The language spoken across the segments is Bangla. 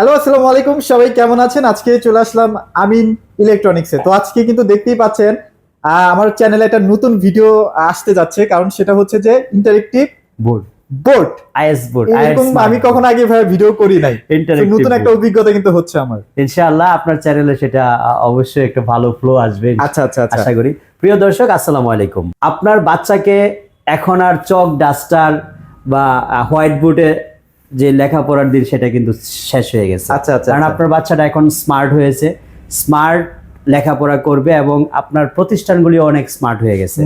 হ্যালো আসসালামু আলাইকুম। সবাই কেমন আছেন? আজকে চলে আসলাম আমিন ইলেকট্রনিক্সে তো আজকে কিন্তু দেখতেই পাচ্ছেন আমার চ্যানেলে একটা নতুন ভিডিও আসতে যাচ্ছে। কারণ সেটা হচ্ছে যে interactive board board is board এরকম আমি কখনো আগে ভাই ভিডিও করি নাই। নতুন একটা অভিজ্ঞতা কিন্তু হচ্ছে আমার। ইনশাআল্লাহ আপনার চ্যানেলে সেটা অবশ্যই একটা ভালো ফ্লো আসবে। আচ্ছা আচ্ছা আচ্ছা। আশা করি। প্রিয় দর্শক আসসালামু আলাইকুম। আপনার বাচ্চাকে এখন আর চক ডাস্টার বা হোয়াইট বোর্ডে যে লেখাপড়ার দিন সেটা কিন্তু শেষ হয়ে গেছে। আচ্ছা, আচ্ছা, কারণ আচ্ছা। আপনার বাচ্চাটা এখন স্মার্ট হয়েছে। স্মার্ট লেখাপড়া করবে এবং আপনার প্রতিষ্ঠানগুলি অনেক স্মার্ট হয়ে গেছে।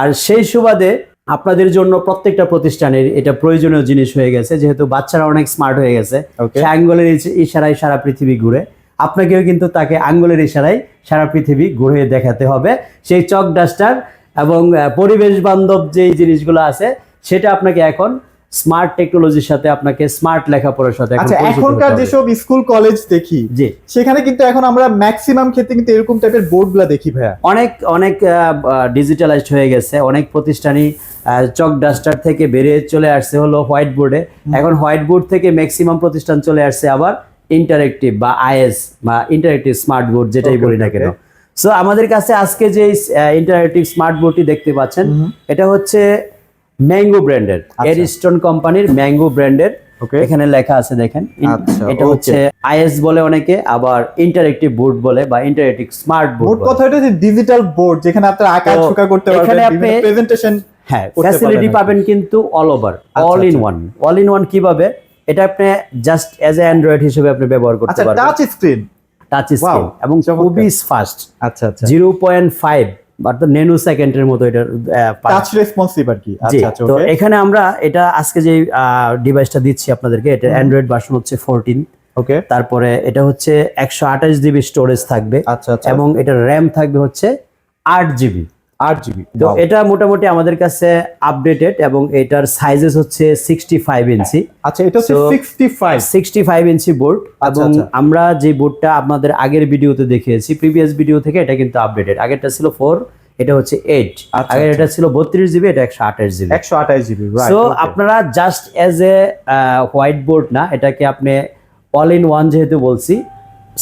আর সেই সুবাদে আপনাদের জন্য প্রত্যেকটা প্রতিষ্ঠানের এটা প্রয়োজনীয় জিনিস হয়ে গেছে। যেহেতু বাচ্চারা অনেক স্মার্ট হয়ে গেছে সে আঙ্গুলের ইশারায় সারা পৃথিবী ঘুরে। আপনাকেও কিন্তু তাকে আঙ্গুলের ইশারায় সারা পৃথিবী ঘুরে দেখাতে হবে। সেই চক ডাস্টার এবং পরিবেশ বান্ধব যেই জিনিসগুলো আছে সেটা আপনাকে এখন স্মার্ট টেকনোলজির সাথে আপনাকে স্মার্ট লেখাপড়ার সাথে আচ্ছা এখনকার। যেসব স্কুল কলেজ দেখি জি। সেখানে কিন্তু এখন আমরা ম্যাক্সিমাম ক্ষেত্রে কিন্তু এরকম টাইপের বোর্ডগুলা দেখি ভাইয়া। অনেক অনেক ডিজিটালাইজড হয়ে গেছে। অনেক প্রতিষ্ঠানই চক ডাস্টার থেকে বেরিয়ে চলে আসছে হলো হোয়াইট বোর্ডে। এখন হোয়াইট বোর্ড থেকে ম্যাক্সিমাম প্রতিষ্ঠান চলে আসছে আবার ইন্টারেক্টিভ বা আইএস বা ইন্টারেক্টিভ স্মার্ট বোর্ড যেটাই বলি না কেন। সো আমাদের কাছে আজকে যে ইন্টারেক্টিভ স্মার্ট বোর্ডটি দেখতে পাচ্ছেন এটা হচ্ছে ম্যাঙ্গো ব্র্যান্ডের আচ্ছা। এরিস্টন কোম্পানির ম্যাঙ্গো ব্র্যান্ডের. এখানে লেখা আছে দেখেন। আচ্ছা, এটা হচ্ছে আইএস বলে অনেকে আবার ইন্টারেক্টিভ বোর্ড বলে বা ইন্টারেক্টিভ স্মার্ট বোর্ড কথা হচ্ছে ডিজিটাল বোর্ড যেখানে আপনারা আঁকা ছোকা করতে এখানে পারবেন আপনি- প্রেজেন্টেশন হ্যাঁ ফ্যাসিলিটি। পাবেন কিন্তু অল ওভার অল ইন আচ্ছা। ওয়ান অল ইন ওয়ান কীভাবে? এটা আপনি জাস্ট এজ এ অ্যান্ড্রয়েড হিসেবে আপনি ব্যবহার করতে আচ্ছা পারবেন। টাচ স্ক্রিন টাচ স্ক্রিন এবং। খুবই ফাস্ট আচ্ছা আচ্ছা। জিরো পয়েন্ট ফাইভ অর্থাৎ নেনো সেকেন্ডের মতো এটা টাচ রেসপন্সিভ আর কি। আচ্ছা আচ্ছা তো এখানে আমরা এটা আজকে যে ডিভাইসটা দিচ্ছি আপনাদেরকে এটা অ্যান্ড্রয়েড ভার্সন হচ্ছে ফোরটিন ওকে তারপরে এটা হচ্ছে একশো আঠাশ জিবি স্টোরেজ থাকবে। আচ্ছা আচ্ছা। এবং এটা র্যাম থাকবে হচ্ছে আট জিবি আট জিবি তো এটা মোটামুটি আমাদের কাছে আপডেটেড এবং এটার সাইজেস হচ্ছে সিক্সটি ফাইভ ইঞ্চি আচ্ছা এটা হচ্ছে সিক্সটি ফাইভ ইঞ্চি বোর্ড আচ্ছা, এবং আচ্ছা। আমরা যে বোর্ডটা আপনাদের আগের ভিডিওতে দেখিয়েছি প্রিভিয়াস ভিডিও থেকে এটা কিন্তু আপডেটেড আগেরটা ছিল ফোর এটা হচ্ছে এইট আচ্ছা, আগের এটা ছিল বত্রিশ জিবি এটা একশো আঠাশ জিবি একশো আঠাশ জিবি সো আপনারা just as a white board না এটাকে আপনি অল ইন ওয়ান যেহেতু বলছি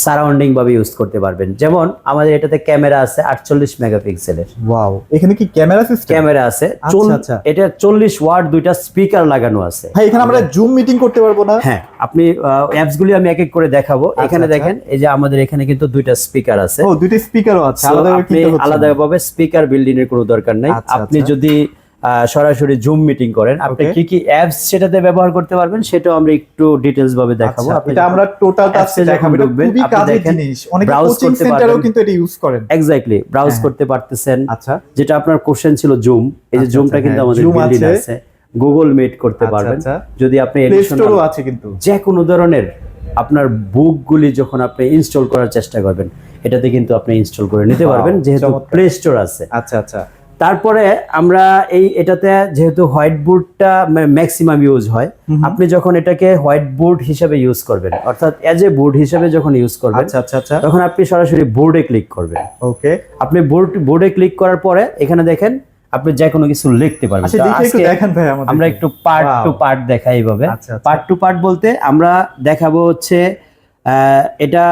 সারাউন্ডিং ভাবে ইউজ করতে পারবেন। যেমন আমাদের এটাতে ক্যামেরা আছে আটচল্লিশ মেগাপিক্সেলের। ওয়াও এখানে কি ক্যামেরা সিস্টেম ক্যামেরা আছে। আচ্ছা, আচ্ছা। এটা চল্লিশ ওয়াট দুইটা স্পিকার লাগানো আছে। ভাই এখানে আমরা জুম মিটিং করতে পারব না? হ্যাঁ আপনি অ্যাপস গুলি আমি এক এক করে দেখাবো। এখানে আচ্ছা। দেখেন এই যে আমাদের এখানে কিন্তু দুইটা স্পিকার আছে। ও দুটি স্পিকারও আছে। আলাদা না। আলাদাভাবে স্পিকার বিল্ডিং এর কোনো দরকার নাই। আপনি। যদি সরাসরি জুম মিটিং করেন। আপনি কি কি অ্যাপস সেটাতে ব্যবহার করতে পারবেন সেটাও আমরা একটু ডিটেলস ভাবে দেখাবো। আচ্ছা, আপনি এটা আমরা টোটাল যখন দেখাবো এটা খুবই কাজের জিনিস। অনেকে কোচিং সেন্টারেও কিন্তু এটা ইউজ করেন। Exactly browse. করতে পারতেছেন। আচ্ছা। যেটা আপনার কোশ্চেন ছিল জুম এই যে আচ্ছা, জুমটা আচ্ছা, কিন্তু হ্যাঁ, আমাদের বিল্ডিং আছে। গুগল মিট করতে আচ্ছা, পারবেন। আচ্ছা। যদি আপনি প্লে স্টোরও আছে কিন্তু। যে কোনো ধরনের আপনার বুকগুলি যখন আপনি ইনস্টল করার চেষ্টা করবেন এটাতে কিন্তু আপনি ইনস্টল করে নিতে পারবেন। যেহেতু প্লে স্টোর আছে। আচ্ছা আচ্ছা। তারপরে আমরা এই এটাতে যেহেতু হোয়াইট বোর্ডটা ম্যাক্সিমাম ইউজ হয় আপনি যখন এটাকে হোয়াইট বোর্ড হিসেবে ইউজ করবেন অর্থাৎ এজ এ বোর্ড হিসেবে যখন ইউজ করবেন আচ্ছা আচ্ছা আচ্ছা। তখন আপনি সরাসরি বোর্ডে ক্লিক করবেন। ওকে আপনি বোর্ড বোর্ডে ক্লিক করার পরে এখানে দেখেন আপনি যে কোনো কিছু লিখতে পারবেন। আচ্ছা তো একটু দেখেন ভাই আমাদের আমরা একটু পার্ট টু পার্ট দেখাই এইভাবে। পার্ট টু পার্ট বলতে আমরা দেখাবো হচ্ছে এটা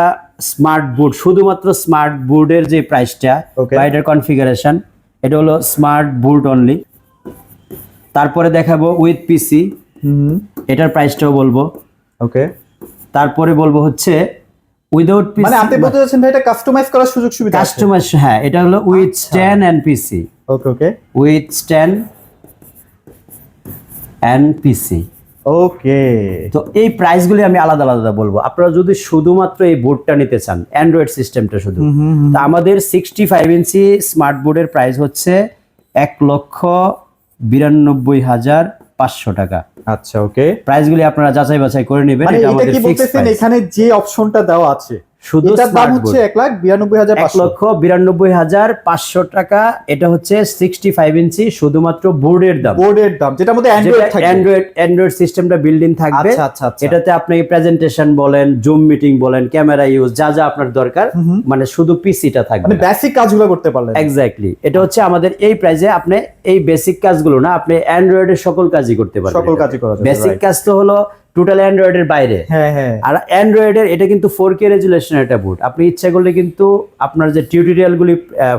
স্মার্ট বোর্ড শুধুমাত্র স্মার্ট বোর্ডের যে প্রাইসটা. বা এটার কনফিগারেশন এটা হলো স্মার্ট বুট অনলি তারপরে দেখাবো উইথ পিসি এটার প্রাইসটাও বলব। ওকে। তারপরে বলব হচ্ছে উইদাউট পিসি মানে আপনি বলতে চাচ্ছেন ভাই এটা কাস্টমাইজ করার সুযোগ সুবিধা আছে। কাস্টমাইজ হ্যাঁ এটা হলো with. Stand and PC okay okay. With stand and PC okay তো এই প্রাইসগুলি আমি আলাদা আলাদা বলব। আপনারা যদি শুধুমাত্র এই বোর্ডটা নিতে চান অ্যান্ড্রয়েড সিস্টেমটা শুধু তো আমাদের সিক্সটি ফাইভ ইঞ্চি স্মার্ট বোর্ডের প্রাইস হচ্ছে এক লক্ষ বিরানব্বই হাজার পাঁচশো টাকা। আচ্ছা ওকে প্রাইসগুলি আপনারা যাচাই বাছাই করে নেবেন মানে এটা এটা কি বলতেছেন এখানে যে অপশনটা দেওয়া আছে শুধু এটার দাম হচ্ছে এক লাখ বিরানব্বই হাজার এক লক্ষ বিরানব্বই হাজার পাঁচশো টাকা। এটা হচ্ছে সিক্সটি ফাইভ ইঞ্চি শুধুমাত্র বোর্ডের দাম। বোর্ডের দাম যেটার মধ্যে অ্যান্ড্রয়েড অ্যান্ড্রয়েড অ্যান্ড্রয়েড সিস্টেমটা বিল্ডিং থাকবে। আচ্ছা আচ্ছা আচ্ছা। এটাতে আপনি প্রেজেন্টেশন বলেন জুম মিটিং বলেন ক্যামেরা ইউজ যা যা আপনার দরকার মানে শুধু পিসিটা থাকবে মানে বেসিক কাজগুলো করতে পারলেন। এক্স্যাক্টলি এটা হচ্ছে আমাদের এই প্রাইজে আপনি এই বেসিক কাজগুলো না আপনি অ্যান্ড্রয়েডের সকল কাজই করতে পারবেন সকল কাজই করা বেসিক. কাজ তো হলো টোটাল অ্যান্ড্রয়েডের বাইরে। হ্যাঁ হ্যাঁ। আর অ্যান্ড্রয়েডের এটা কিন্তু ফোর কে রেজুলেশন এটা বুট আপনি ইচ্ছা করলে কিন্তু আপনার যে টিউটোরিয়ালগুলি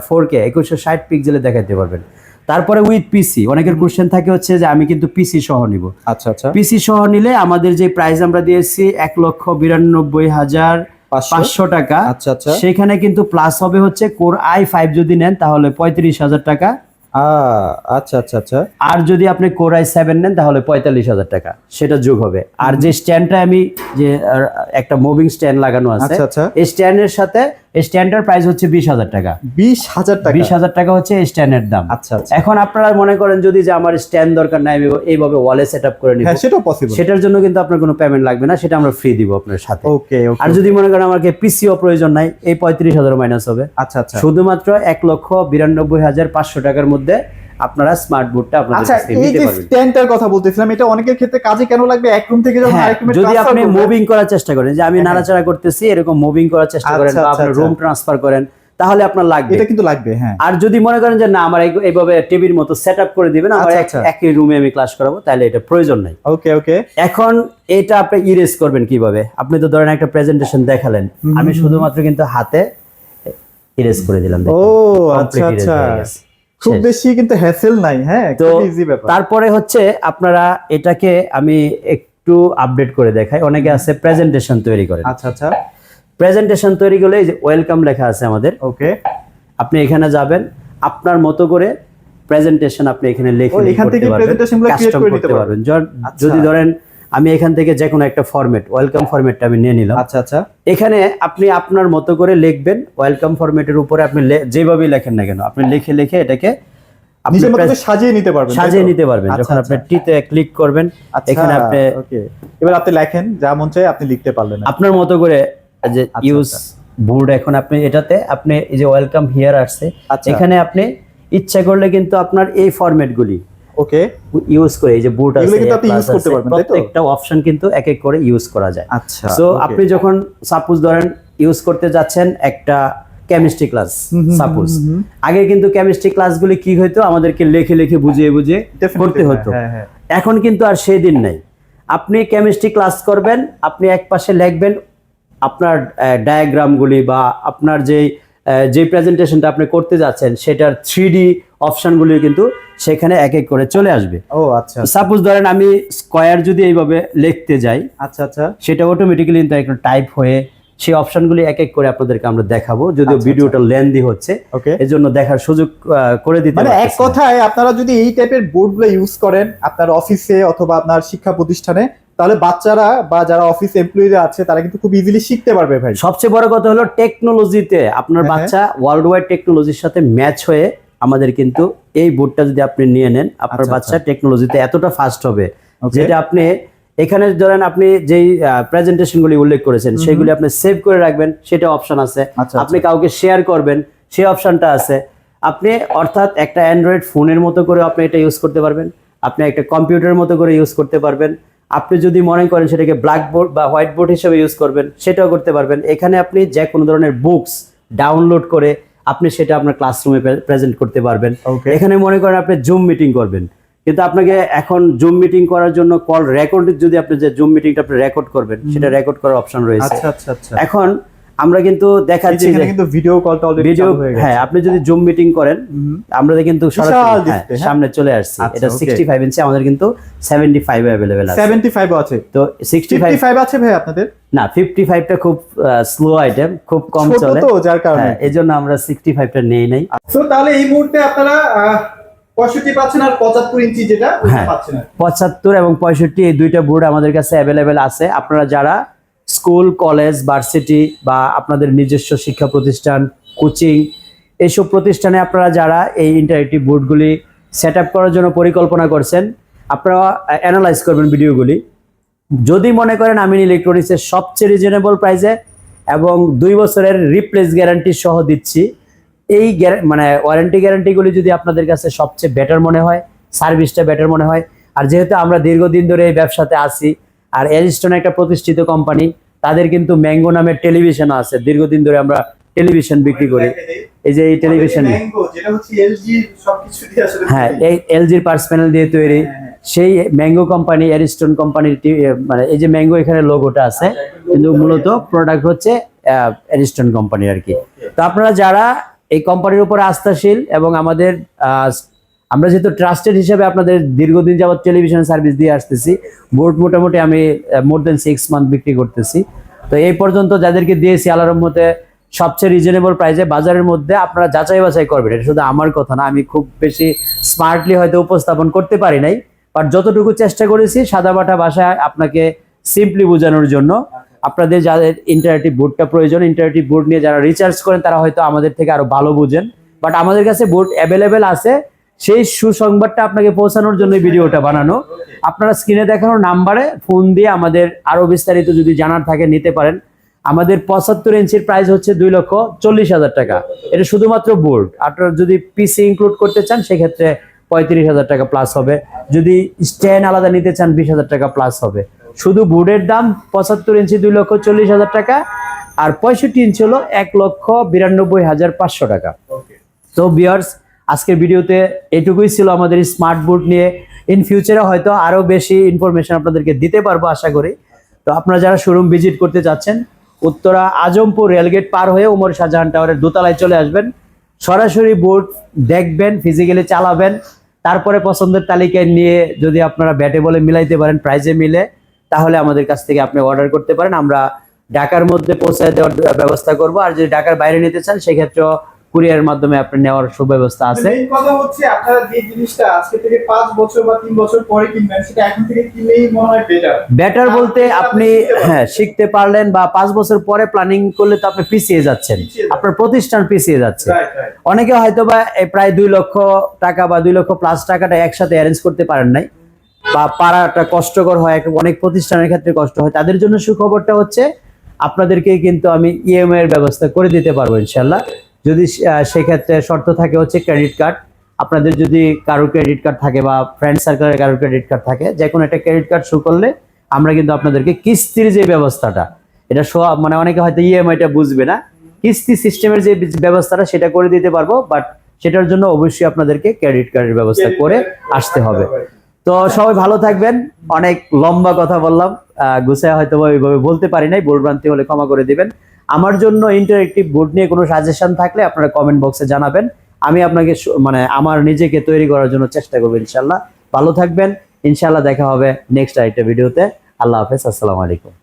ফোর কে একুশশো ষাট পিক্সেলে দেখাতে পারবেন। তারপরে উইথ পিসি অনেকের কোশ্চেন থাকে হচ্ছে যে আমি কিন্তু পিসি সহ নিব। আচ্ছা আচ্ছা। পিসি সহ নিলে আমাদের যে প্রাইস আমরা দিয়েছি এক লক্ষ বিরানব্বই হাজার পাঁচশো? টাকা। আচ্ছা আচ্ছা। সেখানে কিন্তু প্লাস হবে হচ্ছে কোর আই ফাইভ যদি নেন তাহলে পঁয়ত্রিশ হাজার টাকা। আচ্ছা আচ্ছা আচ্ছা। আর যদি আপনি কোরাই সেভেন নেন তাহলে পঁয়তাল্লিশ হাজার টাকা। সেটা যোগ হবে। আর যে স্ট্যান্ডটা আমি যে একটা মুভিং স্ট্যান্ড লাগানো আছে আচ্ছা আচ্ছা। এই স্ট্যান্ডের সাথে এই স্ট্যান্ডের প্রাইস হচ্ছে বিশ হাজার টাকা। বিশ হাজার টাকা? বিশ হাজার টাকা হচ্ছে স্ট্যান্ডার্ড স্ট্যান্ডের দাম। আচ্ছা আচ্ছা। এখন আপনারা মনে করেন যদি যে আমার স্ট্যান্ড দরকার নাই আমি এইভাবে ওয়ালে সেট আপ করে নিব। হ্যাঁ সেটাও পসিবল সেটার জন্য কিন্তু আপনার কোনো পেমেন্ট লাগবে না সেটা আমরা ফ্রি দিব আপনার সাথে। ওকে ওকে আর যদি মনে করেন আমাকে পিসিও প্রয়োজন নাই এই পঁয়ত্রিশ হাজার মাইনাস হবে। আচ্ছা আচ্ছা। শুধুমাত্র এক লক্ষ বিরানব্বই হাজার পাঁচশো টাকার মধ্যে আপনারা স্মার্ট বোর্ডটা আপনাদের আচ্ছা কাছ থেকে এই যে পারবেন। স্ট্যান্ডটার কথা বলতেছিলাম এটা অনেকের ক্ষেত্রে কাজে কেন লাগবে? এক রুম থেকে যখন হ্যাঁ, আরেক রুমে যদি আপনি মুভিং করার চেষ্টা করেন যে আমি হ্যাঁ, নাড়াচাড়া করতেছি এরকম মুভিং করার চেষ্টা করেন আচ্ছা, বা আচ্ছা, আপনি আচ্ছা। রুম ট্রান্সফার করেন তাহলে আপনার লাগবে। এটা কিন্তু লাগবে হ্যাঁ। আর যদি মনে করেন যে না আমার এইভাবে টিভির মতো সেট আপ করে দিবেন আমার আচ্ছা, এক- আচ্ছা। একই রুমে আমি ক্লাস করাবো তাহলে এটা প্রয়োজন নাই। ওকে ওকে এখন এটা আপনি ইরেজ করবেন কীভাবে? আপনি তো ধরেন একটা প্রেজেন্টেশন দেখালেন আমি শুধুমাত্র কিন্তু হাতে ইরেজ করে দিলাম ও আচ্ছা আচ্ছা। হয়ে। খুব বেশি কিন্তু হ্যাসেল নাই হ্যাঁ তো ইজি ব্যাপার। তারপরে হচ্ছে আপনারা এটাকে আমি একটু আপডেট করে দেখাই। অনেকে আছে প্রেজেন্টেশন তৈরি করে আচ্ছা আচ্ছা। প্রেজেন্টেশন তৈরি করলে এই যে ওয়েলকাম লেখা আছে আমাদের। ওকে। আপনি এখানে যাবেন আপনার মতো করে প্রেজেন্টেশন আপনি এখানে লিখে ও, এখান থেকে পারবেন, presentation গুলো create করে নিতে পারবেন। আচ্ছা। যদি ধরেন আমি এখান থেকে যে কোনো একটা ফরম্যাট ওয়েলকাম ফরম্যাটটা আমি নিয়ে নিলাম। আচ্ছা আচ্ছা। এখানে আপনি আপনার মতো করে লিখবেন ওয়েলকাম ফরম্যাটের উপরে আপনি যেভাবেই লেখেন না কেন আপনি লিখে লিখে এটাকে আপনি সাজিয়ে নিতে পারবেন সাজিয়ে নিতে পারবেন আচ্ছা, যখন আপনি আচ্ছা। টিতে ক্লিক করবেন আচ্ছা এখানে আপনি এবার আপনি লেখেন যা মন চায় আপনি লিখতে পারলেন আপনার মতো করে যে আচ্ছা, ইউজ বোর্ড এখন আপনি এটাতে আপনি এই যে ওয়েলকাম হিয়ার আসছে আচ্ছা। এখানে আপনি ইচ্ছা করলে কিন্তু আপনার এই ফরম্যাটগুলি ওকে ইউজ করে এই যে বোর্ড আছে plus করতে পারবেন? প্রত্যেকটা অপশন কিন্তু এক এক করে ইউজ করা যায়। আচ্ছা সো আপনি যখন সাপোজ ধরেন ইউজ করতে যাচ্ছেন একটা কেমিস্ট্রি ক্লাস সাপোজ আগে কিন্তু কেমিস্ট্রি ক্লাসগুলি কি হতো আমাদেরকে লিখে লিখে বুঝিয়ে বুঝিয়ে করতে হতো হ্যাঁ, হ্যাঁ। এখন কিন্তু আর সেই দিন নাই। আপনি কেমিস্ট্রি ক্লাস করবেন আপনি এক পাশে লিখবেন আপনার ডায়াগ্রামগুলি বা আপনার যে যে প্রেজেন্টেশনটা আপনি করতে যাচ্ছেন সেটার থ্রি ডি অপশনগুলি কিন্তু সেখানে এক এক করে চলে আসবে। ও আচ্ছা। সাপোজ ধরেন আমি স্কোয়ার যদি এইভাবে লিখতে যাই আচ্ছা আচ্ছা। সেটা অটোমেটিক্যালি কিন্তু একটা টাইপ হয়ে সেই অপশনগুলি এক এক করে আপনাদেরকে আমরা দেখাবো। যদিও আচ্ছা, ভিডিওটা লেন্দি হচ্ছে ওকে এই জন্য দেখার সুযোগ করে দিতে মানে এক কথায় আপনারা যদি এই টাইপের বোর্ডগুলো ইউজ করেন আপনার অফিসে অথবা আপনার শিক্ষা প্রতিষ্ঠানে তাহলে বাচ্চারা বা যারা অফিস এমপ্লয়িরা আছে তারা কিন্তু খুব ইজিলি শিখতে পারবে ভাই। সবচেয়ে বড় কথা হলো টেকনোলজিতে আপনার হ্যাঁ, বাচ্চা ওয়ার্ল্ড ওয়াইড টেকনোলজির সাথে ম্যাচ হয়ে আমাদের কিন্তু এই বোর্ডটা যদি আপনি নিয়ে নেন আপনার আচ্ছা, বাচ্চা টেকনোলজিতে এতটা ফাস্ট হবে যেটা আপনি এখানে ধরেন আপনি যেই প্রেজেন্টেশন গুলি উল্লেখ করেছেন সেগুলি আপনি সেভ করে রাখবেন সেটা অপশন আছে। আচ্ছা, আপনি কাউকে শেয়ার করবেন সেই অপশনটা আছে। আপনি অর্থাৎ একটা অ্যান্ড্রয়েড ফোনের মতো করে আপনি এটা ইউজ করতে পারবেন আপনি একটা কম্পিউটারের মতো করে ইউজ করতে পারবেন। আপনি যদি মনে করেন সেটাকে ব্ল্যাকবোর্ড বা হোয়াইট বোর্ড হিসেবে ইউজ করবেন সেটাও করতে পারবেন। এখানে আপনি যে কোনো ধরনের বুকস ডাউনলোড করে আপনি সেটা আপনার ক্লাসরুমে প্রেজেন্ট করতে পারবেন. এখানে মনে করেন আপনি জুম মিটিং করবেন। কিন্তু আপনাকে এখন জুম মিটিং করার জন্য কল রেকর্ডের যদি আপনি যে জুম মিটিংটা আপনি রেকর্ড করবেন সেটা রেকর্ড করার অপশন রয়েছে। আচ্ছা আচ্ছা আচ্ছা। এখন আমরা কিন্তু দেখাচ্ছি যে কিন্তু ভিডিও কলটা অলরেডি ভিডিও চালু হয়ে গেছে। হ্যাঁ আপনি যদি জুম মিটিং করেন আমরা কিন্তু সরাসরি হ্যাঁ, হ্যাঁ? সামনে চলে আসছি। আচ্ছা, এটা okay. সিক্সটি ফাইভ ইঞ্চি আমাদের কিন্তু সেভেন্টি ফাইভ অ্যাভেলেবেল আছে। 75 আছে। তো সিক্সটি ফাইভ 55 আছে ভাই আপনাদের? না ফিফটি ফাইভটা খুব স্লো আইটেম খুব কম চলে। তো যার কারণে। হ্যাঁ এই জন্য আমরা সিক্সটি ফাইভটা নেই নাই। তো তাহলে এই মুহূর্তে আপনারা পঁয়ষট্টি পাচ্ছেন আর পঁচাত্তর ইঞ্চি যেটা। পাচ্ছেন পঁচাত্তর এবং পঁয়ষট্টি এই দুইটা বোর্ড আমাদের কাছে অ্যাভেলেবেল আছে। আপনারা যারা স্কুল, কলেজ, ভার্সিটি বা আপনাদের নিজস্ব শিক্ষা প্রতিষ্ঠান, কোচিং এইসব প্রতিষ্ঠানে আপনারা যারা এই ইন্টারেক্টিভ বোর্ডগুলি সেট করার জন্য পরিকল্পনা করছেন, আপনারা অ্যানালাইজ করবেন ভিডিওগুলি। যদি মনে করেন আমিন ইলেকট্রনিক্সের সবচেয়ে রিজনেবল প্রাইসে এবং দুই বছরের রিপ্লেস গ্যারান্টি সহ দিচ্ছি, এই মানে ওয়ারেন্টি গ্যারান্টিগুলি যদি আপনাদের কাছে সবচেয়ে বেটার মনে হয় সার্ভিসটা বেটার মনে হয়, আর যেহেতু আমরা দীর্ঘদিন ধরে এই ব্যবসাতে আছি আর এলিস্টন একটা প্রতিষ্ঠিত কোম্পানি তাদের কিন্তু ম্যাঙ্গো নামের টেলিভিশনও আছে। দীর্ঘদিন ধরে আমরা টেলিভিশন বিক্রি করি। এই যে এই টেলিভিশন হ্যাঁ এই এলজির পার্স প্যানেল দিয়ে তৈরি। সেই ম্যাঙ্গো কোম্পানি এরিস্টোন কোম্পানির মানে এই যে ম্যাঙ্গো এখানে লোগোটা আছে কিন্তু মূলত প্রোডাক্ট হচ্ছে এরিস্টোন কোম্পানি আর কি। তো আপনারা যারা এই কোম্পানির উপরে আস্থাশীল এবং আমাদের আমরা যেহেতু ট্রাস্টেড হিসেবে আপনাদের দীর্ঘদিন যাবত টেলিভিশন সার্ভিস দিয়ে আসতেছি বোর্ড মোটামুটি আমি মোর দেন সিক্স মান্থ বিক্রি করতেছি। তো এই পর্যন্ত যাদেরকে দিয়েছি আল্লাহর মতে সবচেয়ে রিজনেবল প্রাইসে বাজারের মধ্যে আপনারা যাচাই বাছাই করবেন। এটা শুধু আমার কথা না, আমি খুব বেশি স্মার্টলি হয়তো উপস্থাপন করতে পারি নাই। বাট যতটুকু চেষ্টা করেছি, সাদাবাটা ভাষায় আপনাকে সিম্পলি বোঝানোর জন্য। আপনাদের যাদের ইন্টারেক্টিভ বোর্ডটা প্রয়োজন ইন্টারেক্টিভ বোর্ড নিয়ে যারা রিচার্জ করেন, তারা হয়তো আমাদের থেকে আরও ভালো বুঝেন। বাট আমাদের কাছে বোর্ড অ্যাভেলেবেল আছে সেই সুসংবাদটা আপনাকে পৌঁছানোর জন্য ভিডিওটা বানানো। আপনারা স্ক্রিনে দেখানো নাম্বারে ফোন দিয়ে আমাদের আরও বিস্তারিত যদি জানার থাকে নিতে পারেন। আমাদের পঁচাত্তর ইঞ্চির প্রাইস হচ্ছে দুই লক্ষ চল্লিশ হাজার টাকা। এটা শুধুমাত্র বোর্ড আপনারা যদি পিসি ইনক্লুড করতে চান সেক্ষেত্রে পঁয়ত্রিশ হাজার টাকা প্লাস হবে। যদি স্ট্যান্ড আলাদা নিতে চান বিশ হাজার টাকা প্লাস হবে। শুধু বোর্ডের দাম পঁচাত্তর ইঞ্চি দুই লক্ষ চল্লিশ হাজার টাকা আর পঁয়ষট্টি ইঞ্চি হলো এক লক্ষ বিরানব্বই হাজার পাঁচশো টাকা। তো বিয়ার্স আজকের ভিডিওতে এটুকুই ছিল আমাদের স্মার্ট বোর্ড নিয়ে। ইন ফিউচারে হয়তো আরও বেশি ইনফরমেশন আপনাদেরকে দিতে পারব আশা করি। তো আপনারা যারা শোরুম ভিজিট করতে চাচ্ছেন উত্তরা আজমপুর রেলগেট পার হয়ে উমর শাহজাহান টাওয়ারের দোতলায় চলে আসবেন। সরাসরি বোর্ড দেখবেন ফিজিক্যালি চালাবেন। তারপরে পছন্দের তালিকায় নিয়ে যদি আপনারা ব্যাটে বলে মিলাইতে পারেন প্রাইজে মিলে, তাহলে আমাদের কাছ থেকে আপনি অর্ডার করতে পারেন। আমরা ঢাকার মধ্যে পৌঁছায় দেওয়ার ব্যবস্থা করব। আর যদি ঢাকার বাইরে নিতে চান, সেক্ষেত্রেও কুরিয়ারের মাধ্যমে আপনি নেওয়ার সুব্যবস্থা আছে। কথা হচ্ছে আপনারা যে জিনিসটা আজকে থেকে পাঁচ বছর বা তিন বছর পরে কিনবেন সেটা এখন থেকে কিনলেই মনে হয় বেটার বেটার বলতে আপনি হ্যাঁ শিখতে পারলেন বা পাঁচ বছর পরে প্ল্যানিং করলে তো আপনি পিছিয়ে যাচ্ছেন। আপনার প্রতিষ্ঠান পিছিয়ে যাচ্ছে। অনেকে হয়তো বা প্রায় দুই লক্ষ টাকা বা দুই লক্ষ প্লাস টাকাটা একসাথে অ্যারেঞ্জ করতে পারেন নাই বা পাড়াটা কষ্টকর হয় অনেক প্রতিষ্ঠানের ক্ষেত্রে কষ্ট হয়। তাদের জন্য সুখবরটা হচ্ছে আপনাদেরকে কিন্তু আমি ইএমআই এর ব্যবস্থা করে দিতে পারব ইনশাল্লাহ যদি সেক্ষেত্রে শর্ত থাকে হচ্ছে ক্রেডিট কার্ড আপনাদের যদি কারও ক্রেডিট কার্ড থাকে বা ফ্রেন্ড সার্কেলের কারও ক্রেডিট কার্ড থাকে যে কোনো একটা ক্রেডিট কার্ড শো করলে আমরা কিন্তু আপনাদেরকে কিস্তির যে ব্যবস্থাটা এটা শো মানে অনেকে হয়তো ইএমআইটা বুঝবে না কিস্তি সিস্টেমের যে ব্যবস্থাটা সেটা করে দিতে পারব বাট সেটার জন্য অবশ্যই আপনাদেরকে ক্রেডিট কার্ডের ব্যবস্থা করে আসতে হবে। তো সবাই ভালো থাকবেন। অনেক লম্বা কথা বললাম। আহ, গুছায় হয়তো ওইভাবে বলতে পারি নাই ভুল ভ্রান্তি হলে ক্ষমা করে দিবেন। আমার জন্য ইন্টারেক্টিভ বোর্ড নিয়ে কোনো সাজেশন থাকলে আপনারা কমেন্ট বক্সে জানাবেন। আমি আপনাকে মানে আমার নিজেকে তৈরি করার জন্য চেষ্টা করব ইনশাল্লাহ। ভালো থাকবেন। ইনশাল্লাহ দেখা হবে নেক্সট আরেকটা ভিডিওতে আল্লাহ হাফেজ। আসসালামু আলাইকুম।